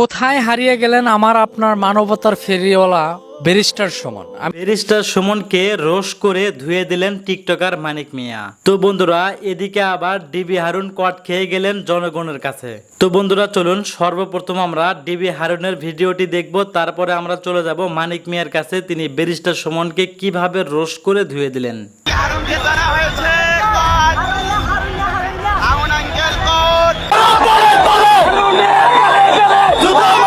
কোথায় হারিয়ে গেলেন আমার আপনার মানবতার ফেরিওয়ালা ব্যারিস্টার সমান? আমি ব্যারিস্টার সুমনকে রোষ করে ধুয়ে দিলেন টিকটকার মানিক মিয়া। তো বন্ধুরা এদিকে আবার ডিবি হারুন কট খেয়ে গেলেন জনগণের কাছে। তো বন্ধুরা চলুন সর্বপ্রথম আমরা ডিবি হারুনের ভিডিওটি দেখব। তারপরে আমরা চলে যাব মানিক মিয়ার কাছে। তিনি ব্যারিস্টার সুমনকে কীভাবে রোষ করে ধুয়ে দিলেন। হয়েছে। 좋다!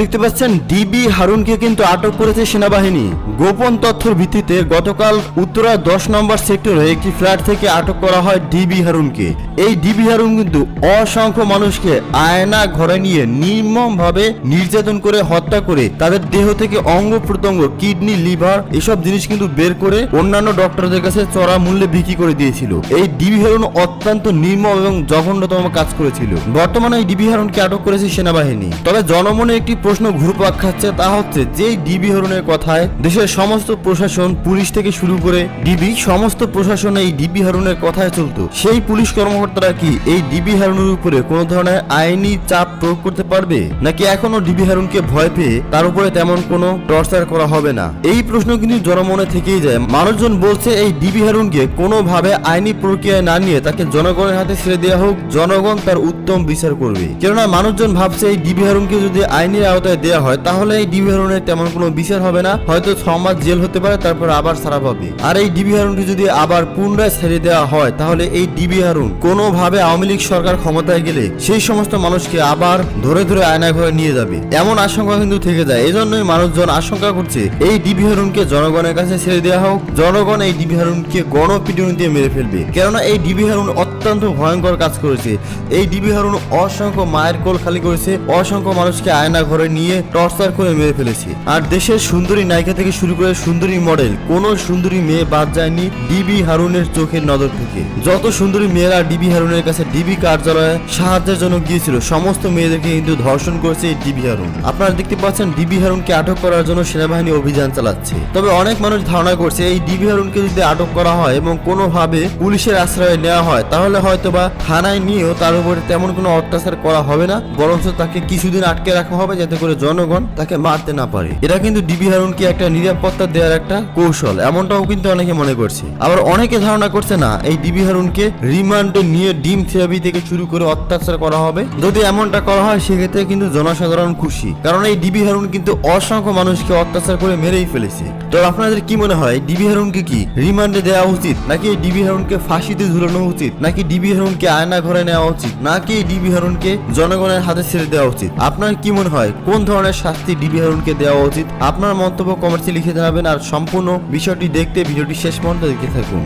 দেখতে পাচ্ছেন ডিবি হারুনকে কিন্তু আটক করেছে সেনাবাহিনী। গোপন তথ্যের ভিত্তিতে গতকাল উত্তরা দশ নম্বর সেক্টরে একটি ফ্ল্যাট থেকে আটক করা হয় ডিবি হারুনকে। এই ডিবি হারুন কিন্তু অসংখ্য মানুষকে আয়না ঘরে নিয়ে নির্মমভাবে নির্যাতন করে হত্যা করে, তাদের দেহ থেকে অঙ্গ প্রত্যঙ্গ, কিডনি, লিভার এসব জিনিস কিন্তু বের করে অন্যান্য ডক্টরদের কাছে চড়া মূল্যে বিক্রি করে দিয়েছিল। এই ডিবি হারুন অত্যন্ত নির্মম এবং জঘন্যতম কাজ করেছিল। বর্তমানে এই ডিবি হারুনকে আটক করেছে সেনাবাহিনী। তবে জনমনে একটি প্রশ্ন ঘুরপাক খাচ্ছে তা হচ্ছে যে ডিবি হারুনের কথায় দেশের সমস্ত প্রশাসন, পুলিশ থেকে শুরু করে ডিবি, সমস্ত প্রশাসন এই ডিবি হারুনের কথায় চলতো। সেই পুলিশ কর্মকর্তারা কি এই ডিবি হারুনের উপরে কোনো ধরনের আইনি চাপ প্রয়োগ করতে পারবে? নাকি এখনও ডিবি হারুনকে ভয় পেয়ে তার উপরে তেমন কোনো টর্চার করা হবে না? এই প্রশ্ন কিন্তু জনমনে থেকেই যায়। মানুষজন বলছে এই ডিবি হারুনকে কোনোভাবে আইনি প্রক্রিয়ায় না নিয়ে তাকে জনগণের হাতে ছেড়ে দেওয়া হোক, জনগণ তার উত্তম বিচার করবে। কেননা মানুষজন ভাবছে এই ডিবি হারুনকে যদি আইনের আওতায় দেওয়া হয়, তাহলে এই ডিবি হারুনের তেমন কোনো বিচার হবে না। হয়তো ছ মাস জেল হতে পারে, তারপর আবার ছাড়া পাবে। আর এই ডিবি হারুনকে যদি আবার পুনরায় ছেড়ে দেওয়া হয়, তাহলে এই ডিবি হারুন কোনোভাবে আওয়ামী লীগ সরকার ক্ষমতায় গেলে সেই সমস্ত মানুষকে আবার ধরে ধরে আয়না ঘরে নিয়ে যাবে। এমন আশঙ্কা কিন্তু থেকে যায়। এই জন্যই মানুষজন আশঙ্কা করছে, এই ডিবি হারুনকে জনগণের কাছে ছেড়ে দেওয়া হোক। জনগণ এই ডিবি হারুনকে গণপিটুনি দিয়ে মেরে ফেলবে। কেননা এই ডিবি হারুন অত্যন্ত ভয়ঙ্কর কাজ করেছে। এই ডিবি হারুন অসংখ্য মায়ের কোল খালি করেছে, অসংখ্য মানুষকে আয়না ঘরে নিয়ে টর্চার করে মেরে ফেলেছে। আর দেশের সুন্দরী নায়িকা থেকে শুরু করে সুন্দরী মডেল, কোন সুন্দরী মেয়ে বাদ যায়নি ডিবি হারুনের চোখের নজর থেকে। যত সুন্দরী মেয়েরা ডিবি হারুনের কাছে ডিবি কার্যালয়ে সাহায্যের জন্য গিয়েছিল, সমস্ত মেয়েদেরকে কিন্তু ধর্ষণ করেছে ডিবি হারুন। আপনারা দেখতে পাচ্ছেন, ডিবি হারুনকে আটক করার জন্য সেনাবাহিনী অভিযান চালাচ্ছে। তবে অনেক মানুষ ধারণা করছে, এই ডিবি হারুনকে যদি আটক করা হয় এবং কোনোভাবে পুলিশের আশ্রয় নেওয়া হয়, তাহলে হয়তোবা থানায় নিয়েও তার উপরে তেমন কোনো অত্যাচার করা হবে না, বরঞ্চ তাকে কিছুদিন আটকে রাখা হবে যাতে করে জনগণ তাকে মারতে না পারে। এটা কিন্তু ডিবি হারুনকে একটা নিরাপত্তা দেওয়ার একটা কৌশল, এমনটাও কিন্তু অনেকে মনে করছে। আবার অনেকে ধারণা করছে না, এই ডিবি হারুনকে রিমান্ডে নিয়ে ডিম থেরাপি থেকে শুরু করে অত্যাচার করা হবে। যদি এমনটা করা হয়, সেক্ষেত্রে কিন্তু জনসাধারণ খুশি। কারণ এই ডিবি হারুন কিন্তু অসংখ্য মানুষকে অত্যাচার করে মেরেই ফেলেছে। তো আপনাদের কি মনে হয় ডিবি হারুনকে কি রিমান্ডে দেওয়া উচিত, নাকি ডিবি হারুনকে ফাঁসিতে ঝুলানো উচিত, নাকি ডিবি হারুনকে আয়না ঘরে নেওয়া উচিত, নাকি ডিবি হারুনকে জনগণের হাতে ছেড়ে দেওয়া উচিত? আপনার কি মনে হয় কোন ধরনের শাস্তি ডিবি হারুনকে দেওয়া উচিত? আপনার মন্তব্য কমেন্টে লিখে জানাবেন আর সম্পূর্ণ বিষয়টি দেখতে ভিডিওটি শেষ পর্যন্ত দেখতে থাকুন।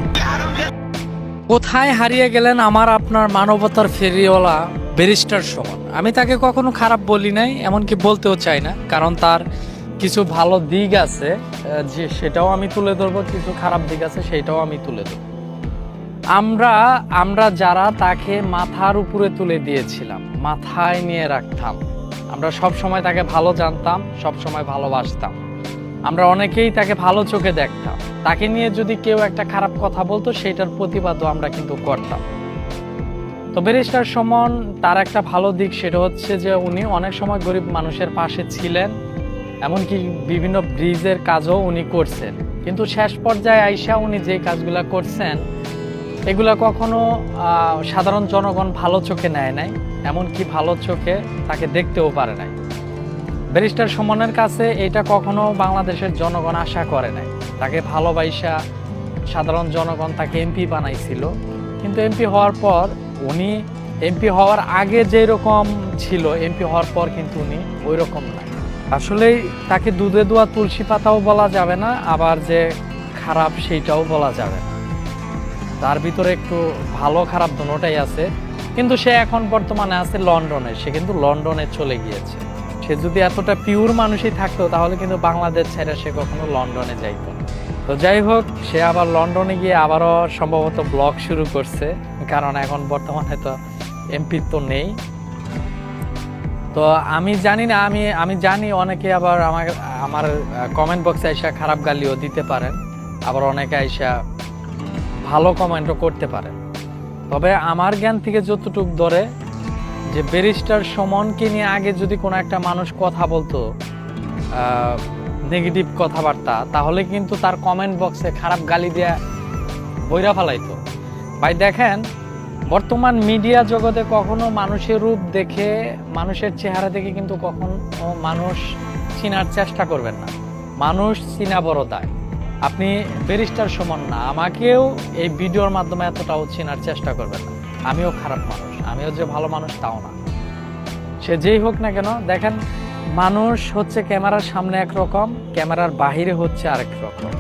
কোথায় হারিয়ে গেলেন আমার আপনার মানবতার ফেরিওয়ালা ব্যারিস্টার সমান আমি তাকে কখনো খারাপ বলি নাই, এমনকি বলতেও চাই না, কারণ তার কিছু ভালো দিক আছে যে সেটাও আমি তুলে ধরবো, কিছু খারাপ দিক আছে, সেটাও আমি তুলে ধরবো। আমরা আমরা যারা তাকে মাথার উপরে তুলে দিয়েছিলাম, মাথায় নিয়ে রাখতাম আমরা সব সময় তাকে ভালো জানতাম, সব সময় ভালোবাসতাম। আমরা অনেকেই তাকে ভালো চোখে দেখতাম। তাকে নিয়ে যদি কেউ একটা খারাপ কথা বলতো সেটার প্রতিবাদও আমরা কিন্তু করতাম। তো ব্যারিস্টার সমন, তার একটা ভালো দিক সেটা হচ্ছে যে উনি অনেক সময় গরিব মানুষের পাশে ছিলেন, এমনকি বিভিন্ন ব্রিজের কাজও উনি করছেন। কিন্তু শেষ পর্যায়ে আইসা উনি যে কাজগুলা করছেন, এগুলা কখনো সাধারণ জনগণ ভালো চোখে নেয় নাই। এমনকি ভালো চোখে তাকে দেখতেও পারে নাই। ব্যারিস্টার সুমনের কাছে এটা কখনো বাংলাদেশের জনগণ আশা করে নাই। তাকে ভালোবাসা, সাধারণ জনগণ তাকে এমপি বানাইছিল। কিন্তু এমপি হওয়ার পর উনি, এমপি হওয়ার আগে যেই রকম ছিল, এমপি হওয়ার পর কিন্তু উনি ওই রকম না আসলেই তাকে দুধে দোয়া তুলসী পাতাও বলা যাবে না, আবার যে খারাপ সেইটাও বলা যাবে না। তার ভিতরে একটু ভালো খারাপ দুটোটাই আছে। কিন্তু সে এখন বর্তমানে আছে লন্ডনে। সে কিন্তু লন্ডনে চলে গিয়েছে। সে যদি এতটা পিওর মানুষই থাকতো, তাহলে কিন্তু বাংলাদেশ ছেড়ে সে কখনো লন্ডনে যাইতো তো যাই হোক, সে আবার লন্ডনে গিয়ে আবারও সম্ভবত ব্লগ শুরু করছে, কারণ এখন বর্তমানে তো এমপি তো নেই। তো আমি জানি না, আমি আমি জানি অনেকে আবার আমার আমার কমেন্ট বক্সে আইসা খারাপ গালিও দিতে পারেন। আবার অনেকে আইসা ভালো কমেন্টও করতে পারেন। তবে আমার জ্ঞান থেকে যতটুক ধরে যে ব্যারিস্টার সমনকে নিয়ে আগে যদি কোনো একটা মানুষ কথা বলতো নেগেটিভ কথাবার্তা, তাহলে কিন্তু তার কমেন্ট বক্সে খারাপ গালি দেয়া বইরা ফেলাইতো। ভাই, দেখেন, বর্তমান মিডিয়া জগতে কখনো মানুষের রূপ দেখে, মানুষের চেহারা দেখে কিন্তু কখনো মানুষ চিনার চেষ্টা করবেন না। মানুষ চিনা বড় দায় আপনি ব্যারিস্টার সমান না, আমাকেও এই ভিডিওর মাধ্যমে এতটাও চেনার চেষ্টা করবেন না। আমিও খারাপ মানুষ, আমিও যে ভালো মানুষ তাও না। সে যেই হোক না কেন, দেখেন, মানুষ হচ্ছে ক্যামেরার সামনে একরকম ক্যামেরার বাহিরে হচ্ছে আরেক রকম।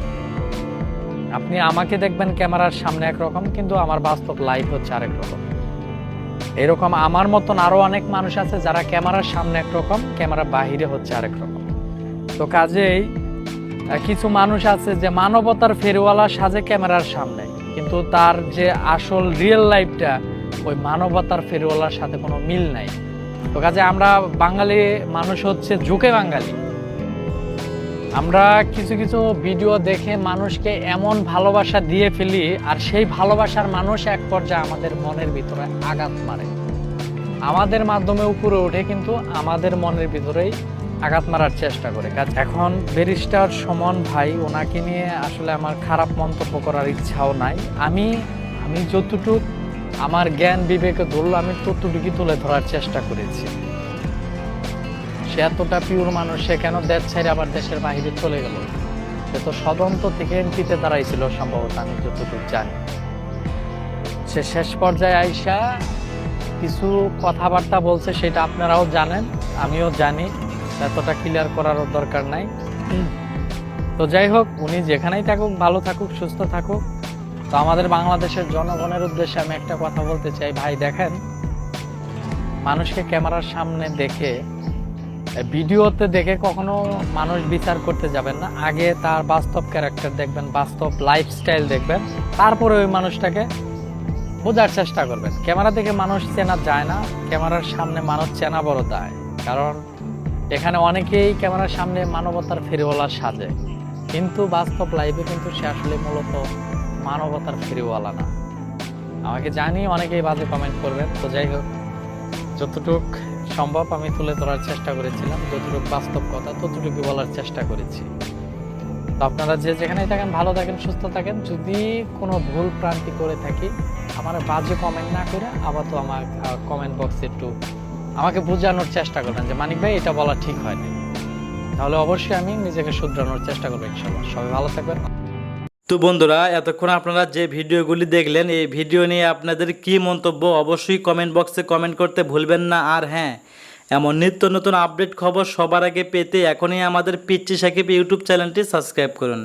আপনি আমাকে দেখবেন ক্যামেরার সামনে একরকম কিন্তু আমার বাস্তব লাইফ হচ্ছে আরেক রকম। এরকম আমার মতন আরও অনেক মানুষ আছে যারা ক্যামেরার সামনে একরকম ক্যামেরার বাহিরে হচ্ছে আরেক রকম। তো কাজেই কিছু মানুষ আছে যে মানবতার ফেরিওয়ালা সাজে ক্যামেরার সামনে, কিন্তু তার যে আসল রিয়েল লাইফটা ওই মানবতার ফেরিওয়ালার সাথে কোনো মিল নাই। তো কাজে আমরা বাঙালি মানুষ হচ্ছে ঝুঁকে বাঙালি। আমরা কিছু কিছু ভিডিও দেখে মানুষকে এমন ভালোবাসা দিয়ে ফেলি, আর সেই ভালোবাসার মানুষ এক পর্যায়ে আমাদের মনের ভিতরে আঘাত মারে। আমাদের মাধ্যমে উপরে ওঠে, কিন্তু আমাদের মনের ভিতরেই আঘাত মারার চেষ্টা করে। কাজ এখন ব্যারিস্টার সমন ভাই, ওনাকে নিয়ে আসলে আমার খারাপ মন্তব্য করার ইচ্ছাও নাই। আমি আমি যতটুকু আমার জ্ঞান বিবেকে ধরলো, আমি ততটুকুই তুলে ধরার চেষ্টা করেছি। সে এতটা পিওর মানুষ, সে কেন দেশ ছেড়ে আবার দেশের বাহিরে চলে গেল? সে তো সদন্ত থেকে এমপিতে দাঁড়াইছিল সম্ভবত, আমি যতটুকু জানি। সে শেষ পর্যায়ে আইসা কিছু কথাবার্তা বলছে, সেটা আপনারাও জানেন, আমিও জানি। এতটা ক্লিয়ার করার দরকার নাই। তো যাই হোক, উনি যেখানেই থাকুক, ভালো থাকুক, সুস্থ থাকুক। তো আমাদের বাংলাদেশের জনগণের উদ্দেশ্যে আমি একটা কথা বলতে চাই। ভাই, দেখেন, মানুষকে ক্যামেরার সামনে দেখে ভিডিওতে দেখে কখনো মানুষ বিচার করতে যাবেন না। আগে তার বাস্তব ক্যারেক্টার দেখবেন, বাস্তব লাইফস্টাইল দেখবেন। তারপরে ওই মানুষটাকে বোঝার চেষ্টা করবেন। ক্যামেরা দেখে মানুষ চেনা যায় না, ক্যামেরার সামনে মানুষ চেনা বড় দায়। কারণ এখানে অনেকেই ক্যামেরার সামনে মানবতার ফেরিওয়ালা সাজে, কিন্তু বাস্তব লাইফে কিন্তু সে আসলে মূলত মানবতার ফেরিওয়ালা না। আমাকে জানি অনেকেই বাজে কমেন্ট করবেন, তো যাই হোক, যতটুক সম্ভব আমি তুলে ধরার চেষ্টা করেছিলাম, যতটুকু বাস্তব কথা ততটুকু বলার চেষ্টা করেছি। তো আপনারা যে যেখানেই থাকেন, ভালো থাকেন, সুস্থ থাকেন, যদি কোনো ভুল প্রান্তি করে থাকি, আমার বাজে কমেন্ট না করে আবার তো আমার কমেন্ট বক্সে একটু আমাকে বোঝানোর চেষ্টা করবেন যে, মানিক ভাই, এটা বলা ঠিক হয়নি। তাহলে অবশ্যই আমি নিজেকে শুধরানোর চেষ্টা করব ইনশাল্লাহ সবাই ভালো থাকবেন। তো বন্ধুরা, এতক্ষণ আপনারা যে ভিডিওগুলি দেখলেন, এই ভিডিও নিয়ে আপনাদের কি মন্তব্য অবশ্যই কমেন্ট বক্সে কমেন্ট করতে ভুলবেন না। আর হ্যাঁ এমন নিত্য নতুন আপডেট খবর সবার আগে পেতে এখনই আমাদের পিচ্ছি সাকিব ইউটিউব চ্যানেলটি সাবস্ক্রাইব করুন।